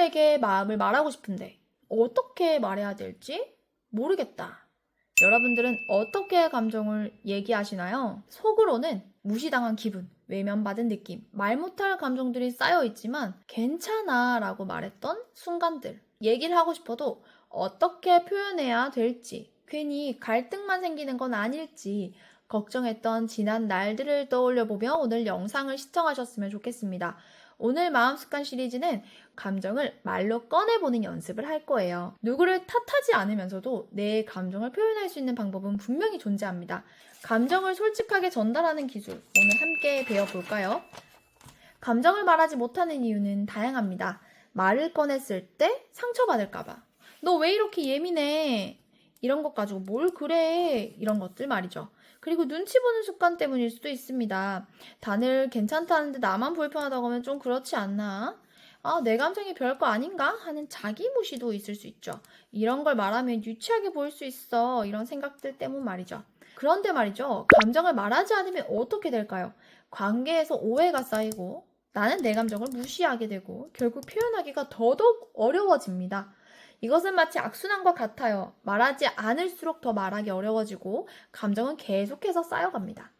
그들에게 마음을 말하고 싶은데 어떻게 말해야 될지 모르겠다. 여러분들은 어떻게 감정을 얘기하시나요? 속으로는 무시당한 기분, 외면받은 느낌, 말 못할 감정들이 쌓여 있지만 괜찮아 라고 말했던 순간들. 얘기를 하고 싶어도 어떻게 표현해야 될지, 괜히 갈등만 생기는 건 아닐지 걱정했던 지난 날들을 떠올려 보며 오늘 영상을 시청하셨으면 좋겠습니다. 오늘 마음 습관 시리즈는 감정을 말로 꺼내보는 연습을 할 거예요. 누구를 탓하지 않으면서도 내 감정을 표현할 수 있는 방법은 분명히 존재합니다. 감정을 솔직하게 전달하는 기술, 오늘 함께 배워볼까요? 감정을 말하지 못하는 이유는 다양합니다. 말을 꺼냈을 때 상처받을까봐. 너 왜 이렇게 예민해? 이런 것 가지고 뭘 그래? 이런 것들 말이죠. 그리고 눈치 보는 습관 때문일 수도 있습니다. 다들 괜찮다는데 나만 불편하다고 하면 좀 그렇지 않나? 아, 내 감정이 별거 아닌가? 하는 자기 무시도 있을 수 있죠. 이런 걸 말하면 유치하게 보일 수 있어. 이런 생각들 때문 말이죠. 그런데 말이죠. 감정을 말하지 않으면 어떻게 될까요? 관계에서 오해가 쌓이고 나는 내 감정을 무시하게 되고 결국 표현하기가 더더욱 어려워집니다. 이것은 마치 악순환과 같아요. 말하지 않을수록 더 말하기 어려워지고 감정은 계속해서 쌓여갑니다.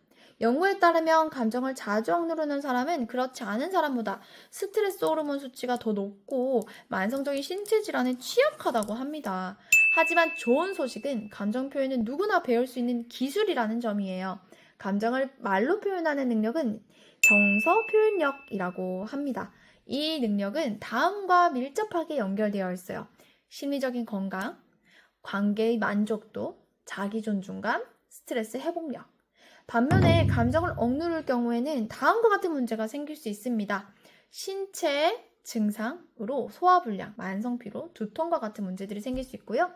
연구에 따르면 감정을 자주 억누르는 사람은 그렇지 않은 사람보다 스트레스 호르몬 수치가 더 높고 만성적인 신체 질환에 취약하다고 합니다. 하지만 좋은 소식은 감정 표현은 누구나 배울 수 있는 기술이라는 점이에요. 감정을 말로 표현하는 능력은 정서 표현력이라고 합니다. 이 능력은 다음과 밀접하게 연결되어 있어요. 심리적인 건강, 관계의 만족도, 자기 존중감, 스트레스 회복력. 반면에 감정을 억누를 경우에는 다음과 같은 문제가 생길 수 있습니다. 신체 증상으로 소화불량, 만성피로, 두통과 같은 문제들이 생길 수 있고요.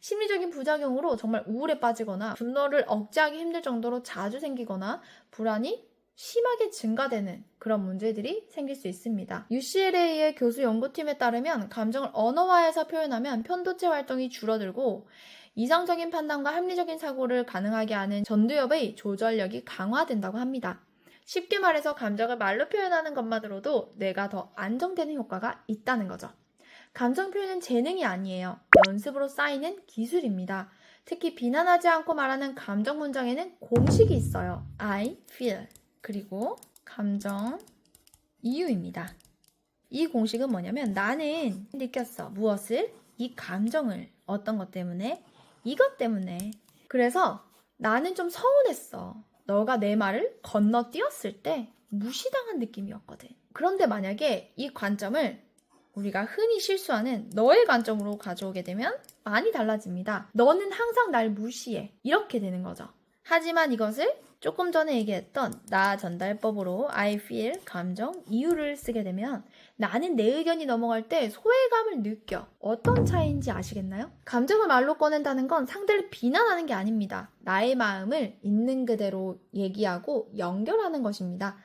심리적인 부작용으로 정말 우울에 빠지거나 분노를 억제하기 힘들 정도로 자주 생기거나 불안이 심하게 증가되는 그런 문제들이 생길 수 있습니다. UCLA의 교수 연구팀에 따르면 감정을 언어화해서 표현하면 편도체 활동이 줄어들고 이상적인 판단과 합리적인 사고를 가능하게 하는 전두엽의 조절력이 강화된다고 합니다. 쉽게 말해서 감정을 말로 표현하는 것만으로도 뇌가 더 안정되는 효과가 있다는 거죠. 감정 표현은 재능이 아니에요. 연습으로 쌓이는 기술입니다. 특히 비난하지 않고 말하는 감정 문장에는 공식이 있어요. I feel. 그리고 감정 이유입니다. 이 공식은 뭐냐면 나는 느꼈어. 무엇을? 이 감정을. 어떤 것 때문에? 이것 때문에. 그래서 나는 좀 서운했어. 너가 내 말을 건너뛰었을 때 무시당한 느낌이었거든. 그런데 만약에 이 관점을 우리가 흔히 실수하는 너의 관점으로 가져오게 되면 많이 달라집니다. 너는 항상 날 무시해. 이렇게 되는 거죠. 하지만 이것을 조금 전에 얘기했던 나 전달법으로 I feel 감정 이유를 쓰게 되면 나는 내 의견이 넘어갈 때 소외감을 느껴. 어떤 차이인지 아시겠나요? 감정을 말로 꺼낸다는 건 상대를 비난하는 게 아닙니다. 나의 마음을 있는 그대로 얘기하고 연결하는 것입니다.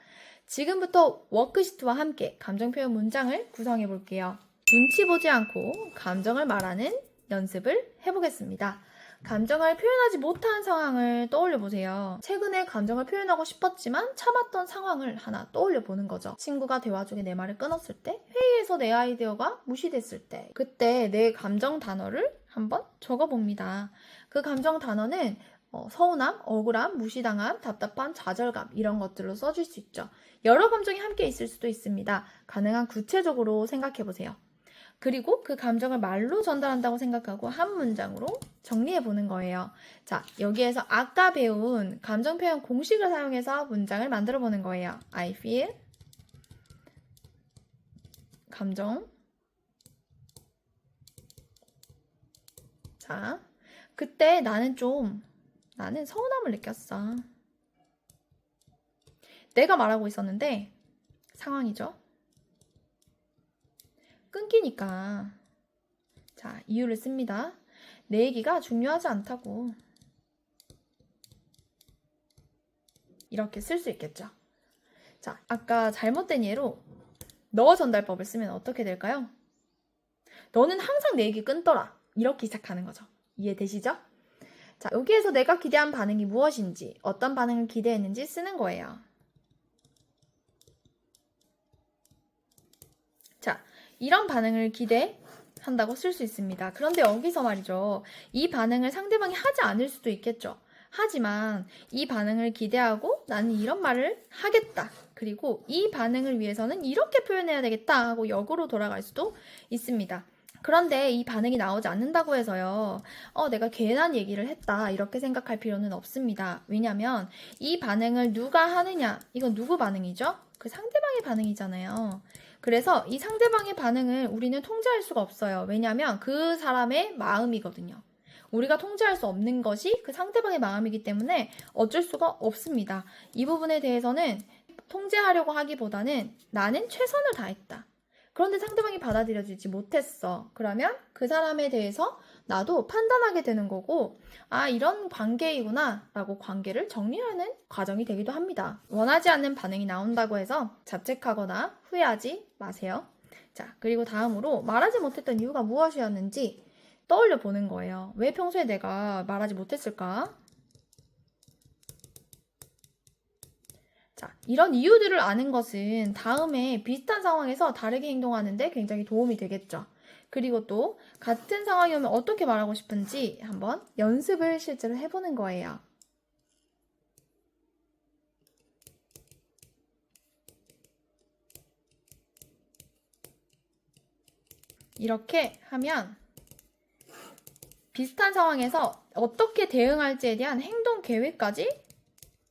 지금부터 워크시트와 함께 감정 표현 문장을 구성해 볼게요. 눈치 보지 않고 감정을 말하는 연습을 해보겠습니다. 감정을 표현하지 못한 상황을 떠올려 보세요. 최근에 감정을 표현하고 싶었지만 참았던 상황을 하나 떠올려 보는 거죠. 친구가 대화 중에 내 말을 끊었을 때, 회의에서 내 아이디어가 무시됐을 때, 그때 내 감정 단어를 한번 적어 봅니다. 그 감정 단어는 어, 서운함, 억울함, 무시당함, 답답함, 좌절감 이런 것들로 써줄 수 있죠. 여러 감정이 함께 있을 수도 있습니다. 가능한 구체적으로 생각해 보세요. 그리고 그 감정을 말로 전달한다고 생각하고 한 문장으로 정리해 보는 거예요. 자, 여기에서 아까 배운 감정 표현 공식을 사용해서 문장을 만들어 보는 거예요. I feel 감정 자, 그때 나는 좀 나는 서운함을 느꼈어. 내가 말하고 있었는데 상황이죠. 끊기니까 자 이유를 씁니다. 내 얘기가 중요하지 않다고 이렇게 쓸 수 있겠죠. 자 아까 잘못된 예로 너 전달법을 쓰면 어떻게 될까요? 너는 항상 내 얘기 끊더라 이렇게 시작하는 거죠. 이해되시죠? 자 여기에서 내가 기대한 반응이 무엇인지 어떤 반응을 기대했는지 쓰는 거예요. 자 이런 반응을 기대한다고 쓸 수 있습니다. 그런데 여기서 말이죠. 이 반응을 상대방이 하지 않을 수도 있겠죠. 하지만 이 반응을 기대하고 나는 이런 말을 하겠다. 그리고 이 반응을 위해서는 이렇게 표현해야 되겠다 하고 역으로 돌아갈 수도 있습니다. 그런데 이 반응이 나오지 않는다고 해서요, 어, 내가 괜한 얘기를 했다. 이렇게 생각할 필요는 없습니다. 왜냐면 이 반응을 누가 하느냐, 이건 누구 반응이죠? 그 상대방의 반응이잖아요. 그래서 이 상대방의 반응을 우리는 통제할 수가 없어요. 왜냐면 그 사람의 마음이거든요. 우리가 통제할 수 없는 것이 그 상대방의 마음이기 때문에 어쩔 수가 없습니다. 이 부분에 대해서는 통제하려고 하기보다는 나는 최선을 다했다. 그런데 상대방이 받아들여지지 못했어. 그러면 그 사람에 대해서 나도 판단하게 되는 거고, 아, 이런 관계이구나, 라고 관계를 정리하는 과정이 되기도 합니다. 원하지 않는 반응이 나온다고 해서 자책하거나 후회하지 마세요. 자, 그리고 다음으로 말하지 못했던 이유가 무엇이었는지 떠올려 보는 거예요. 왜 평소에 내가 말하지 못했을까? 자, 이런 이유들을 아는 것은 다음에 비슷한 상황에서 다르게 행동하는데 굉장히 도움이 되겠죠. 그리고 또 같은 상황이 오면 어떻게 말하고 싶은지 한번 연습을 실제로 해보는 거예요. 이렇게 하면 비슷한 상황에서 어떻게 대응할지에 대한 행동 계획까지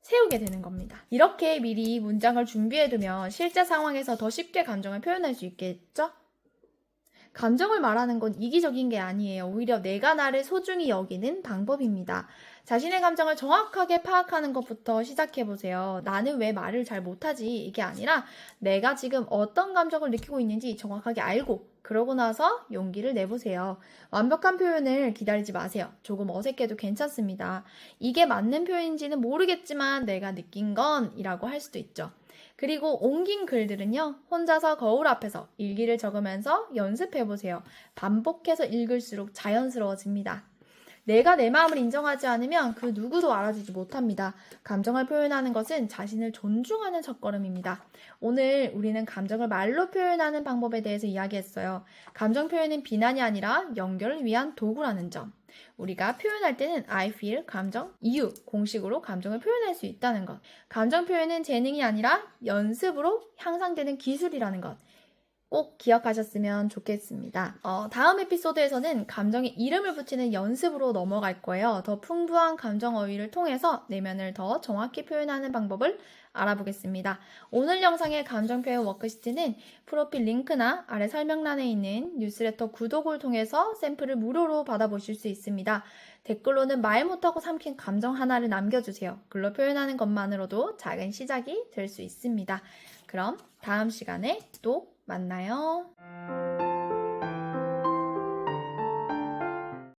세우게 되는 겁니다. 이렇게 미리 문장을 준비해두면 실제 상황에서 더 쉽게 감정을 표현할 수 있겠죠? 감정을 말하는 건 이기적인 게 아니에요. 오히려 내가 나를 소중히 여기는 방법입니다. 자신의 감정을 정확하게 파악하는 것부터 시작해보세요. 나는 왜 말을 잘 못하지? 이게 아니라 내가 지금 어떤 감정을 느끼고 있는지 정확하게 알고 그러고 나서 용기를 내보세요. 완벽한 표현을 기다리지 마세요. 조금 어색해도 괜찮습니다. 이게 맞는 표현인지는 모르겠지만 내가 느낀 건 이라고 할 수도 있죠. 그리고 옮긴 글들은요, 혼자서 거울 앞에서 일기를 적으면서 연습해 보세요. 반복해서 읽을수록 자연스러워집니다. 내가 내 마음을 인정하지 않으면 그 누구도 알아주지 못합니다. 감정을 표현하는 것은 자신을 존중하는 첫걸음입니다. 오늘 우리는 감정을 말로 표현하는 방법에 대해서 이야기했어요. 감정 표현은 비난이 아니라 연결을 위한 도구라는 점. 우리가 표현할 때는 I feel, 감정, 이유, 공식으로 감정을 표현할 수 있다는 것. 감정 표현은 재능이 아니라 연습으로 향상되는 기술이라는 것. 꼭 기억하셨으면 좋겠습니다. 어, 다음 에피소드에서는 감정에 이름을 붙이는 연습으로 넘어갈 거예요. 더 풍부한 감정 어휘를 통해서 내면을 더 정확히 표현하는 방법을 알아보겠습니다. 오늘 영상의 감정 표현 워크시트는 프로필 링크나 아래 설명란에 있는 뉴스레터 구독을 통해서 샘플을 무료로 받아보실 수 있습니다. 댓글로는 말 못하고 삼킨 감정 하나를 남겨주세요. 글로 표현하는 것만으로도 작은 시작이 될 수 있습니다. 그럼 다음 시간에 또 만나요.